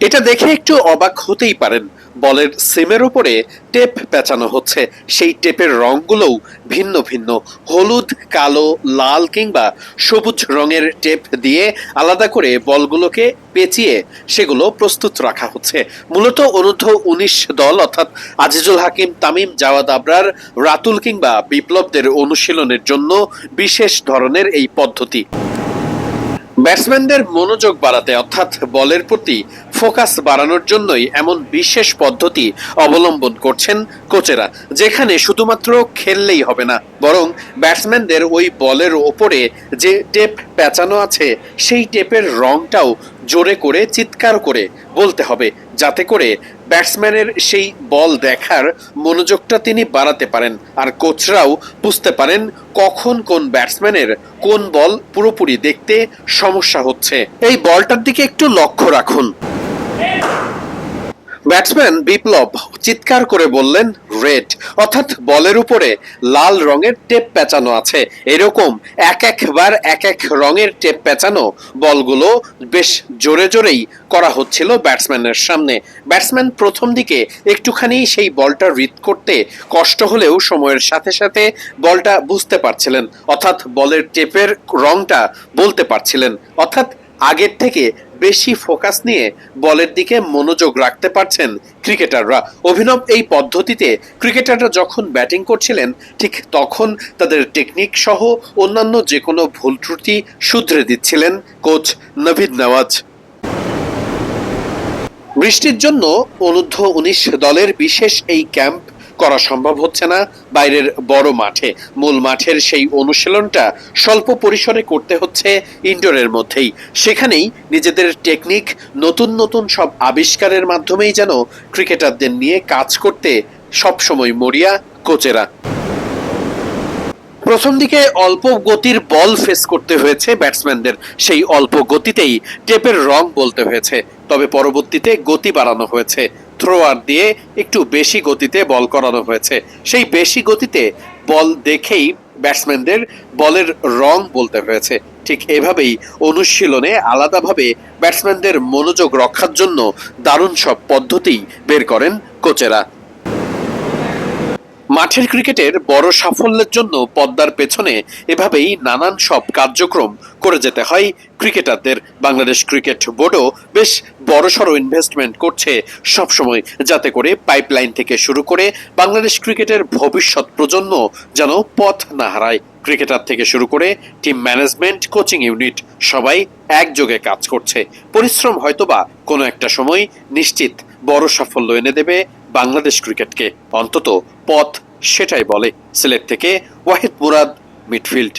এটা দেখে একটু অবাক হতেই পারেন। বলের সিমের উপরে টেপ পেঁচানো হচ্ছে। সেই টেপের রঙগুলোও ভিন্ন ভিন্ন। হলুদ, কালো, লাল কিংবা সবুজ রঙের টেপ দিয়ে আলাদা করে বলগুলোকে পেঁচিয়ে সেগুলো প্রস্তুত রাখা হচ্ছে। মূলত অনূর্ধ্ব উনিশ দল অর্থাৎ আজিজুল হাকিম, তামিম, জাওয়াদ আবরার, রাতুল কিংবা বিপ্লবদের অনুশীলনের জন্য বিশেষ ধরনের এই পদ্ধতি। ব্যাটসম্যানদের মনোযোগ বাড়াতে, অর্থাৎ বলের প্রতি ফোকাস বাড়ানোর জন্যই এমন বিশেষ পদ্ধতি অবলম্বন করছেন কোচেরা, যেখানে শুধুমাত্র খেললেই হবে না, বরং ব্যাটসম্যানদের ওই বলের ওপরে যে টেপ পেঁচানো আছে, সেই টেপের রংটাও জোরে করে, চিৎকার করে বলতে হবে, যাতে করে ব্যাটসম্যানের সেই বল দেখার মনোযোগটা তিনি বাড়াতে পারেন। আর কোচরাও বুঝতে পারেন কখন কোন ব্যাটসম্যানের কোন বল পুরোপুরি দেখতে সমস্যা হচ্ছে। এই বলটার দিকে একটু লক্ষ্য রাখুন। ব্যাটসম্যান বিপ্লব চিৎকার করে বললেন, রেড। অর্থাৎ বলের উপরে লাল রঙের টেপ পেঁচানো আছে। এরকম এক একবার এক এক রঙের টেপ পেঁচানো বলগুলো বেশ জোরে জোরেই করা হচ্ছিল ব্যাটসম্যানের সামনে। ব্যাটসম্যান প্রথম দিকে একটুখানি সেই বলটা রিদ করতে কষ্ট হলেও সময়ের সাথে সাথে বলটা বুঝতে পারছিলেন, অর্থাৎ বলের টেপের রংটা বলতে পারছিলেন। অর্থাৎ আগের থেকে বেশি ফোকাস নিয়ে বলের দিকে মনোযোগ রাখতে পারছেন ক্রিকেটাররা। অভিনব এই পদ্ধতিতে ক্রিকেটাররা যখন ব্যাটিং করছিলেন, ঠিক তখন তাদের টেকনিক সহ অন্যান্য যে কোনো ভুল ত্রুটি শুধরে দিচ্ছিলেন কোচ নভিদ নওয়াজ। বৃষ্টির জন্য অনূর্ধ্ব উনিশ দলের বিশেষ এই ক্যাম্প করা সম্ভব হচ্ছে না বাইরের বড় মাঠে। মূল মাঠের সেই অনুশীলনটা স্বল্প পরিসরে করতে হচ্ছে ইনডোরের মধ্যেই। সেখানেই নিজেদের টেকনিক, নতুন নতুন সব আবিষ্কারের মাধ্যমেই যেন ক্রিকেটারদের নিয়ে কাজ করতে সবসময় মরিয়া কোচেরা। প্রথম দিকে অল্প গতির বল ফেস করতে হয়েছে ব্যাটসম্যানদের। সেই অল্প গতিতেই টেপের রং বলতে হয়েছে। তবে পরবর্তীতে গতি বাড়ানো হয়েছে। থ্রোয়ার দিয়ে একটু বেশি গতিতে বল করানো হয়েছে। সেই বেশি গতিতে বল দেখেই ব্যাটসম্যানদের বলের রং বলতে হয়েছে। ঠিক এভাবেই অনুশীলনে আলাদাভাবে ব্যাটসম্যানদের মনোযোগ রক্ষার জন্য দারুণ সব পদ্ধতি বের করেন কোচেরা। মাঠের ক্রিকেটের বড় সাফল্যের জন্য পদ্মার পেছনে এভাবেই নানান সব কার্যক্রম করে যেতে হয় ক্রিকেটারদের। বাংলাদেশ ক্রিকেট বোর্ডও বেশ বড়সড় ইনভেস্টমেন্ট করছে সবসময়, যাতে করে পাইপলাইন থেকে শুরু করে বাংলাদেশ ক্রিকেটের ভবিষ্যৎ প্রজন্ম যেন পথ না হারায়। ক্রিকেটার থেকে শুরু করে টিম ম্যানেজমেন্ট কোচিং ইউনিট সবাই একযোগে কাজ করছে। পরিশ্রম হয়তোবা কোনো একটা সময় নিশ্চিত বড় সাফল্য এনে দেবে বাংলাদেশ ক্রিকেটকে অন্তত পথ সেটাই বলে সিলেট থেকে ওয়াহিদ মুরাদ মিডফিল্ড।